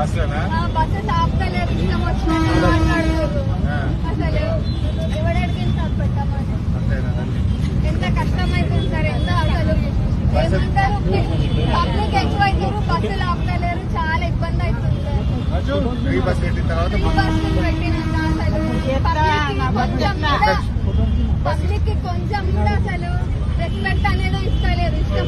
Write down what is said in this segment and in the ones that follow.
బస్సులేనా buses ఆపుతలేదు ఇష్టం అసలు ఎవడెడికి పెట్టామని ఎంత కష్టమైతుంది సార్ ఎంత అసలు. పబ్లిక్ ఎక్కువ అవుతారు బస్సులు ఆపుతలేరు చాలా ఇబ్బంది అవుతుంది సార్ ఫ్రీ కొంచెం కూడా అసలు రెస్పెక్ట్ అనేది ఇస్తలేదు ఇష్టం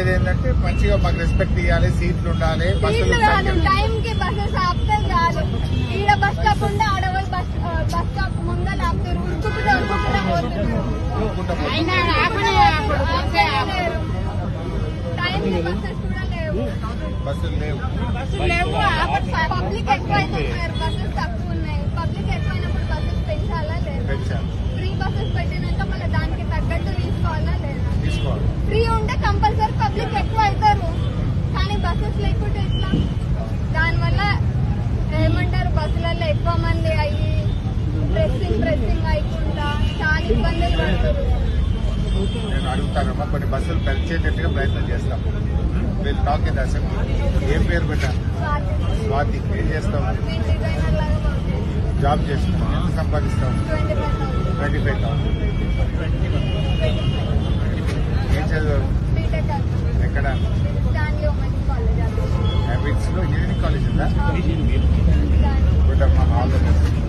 అనేది ఏంటంటే మంచిగా మాకు రెస్పెక్ట్ ఇవ్వాలి సీట్లు ఉండాలి బస్సులు సీట్లు కాదు సంఖ్య- టైం కి బస్సెస్ ఆపితే చాలు ఈడ బస్ స్టాప్ ఉంటే ఆడవాళ్ళు బస్ ఆ, బస్ స్టాప్ ముందర ఆపుతారు ఉరుకుకుంటూ ఉరుకుకుంటూ పోతున్నారు ఊరుకుంటా పోతుంది. అయినా ఆపనే అప్పుడు అంతే లేరు. టైం కి బస్సెస్ కూడా లేవు బస్సులు లేవు బస్సులు లేవు బస్సెస్ లేకుంటే ఎట్లా? దానివల్ల ఏమంటారు బస్సులలో ఎక్కువ మంది అయ్యి ప్రెస్సింగ్ ప్రెస్సింగ్ అయ్యకుండా చాలా ఇబ్బందులు పడుతుంది నేను అడుగుతానమ్మా కొన్ని బస్సులు పెంచేటట్టుగా ప్రయత్నం చేస్తాం. మీరు టాకే దశం ఏం పేరు బిడ్డ స్వాతి. ఏం చేస్తాం జాబ్ చేస్తాం ఎంత సంపాదిస్తాం ట్వంటీ ఫైవ్ థౌసండ్. ఏం చదివారు ఎక్కడ? Tá? Corrigindo mesmo. Vou dar uma aula.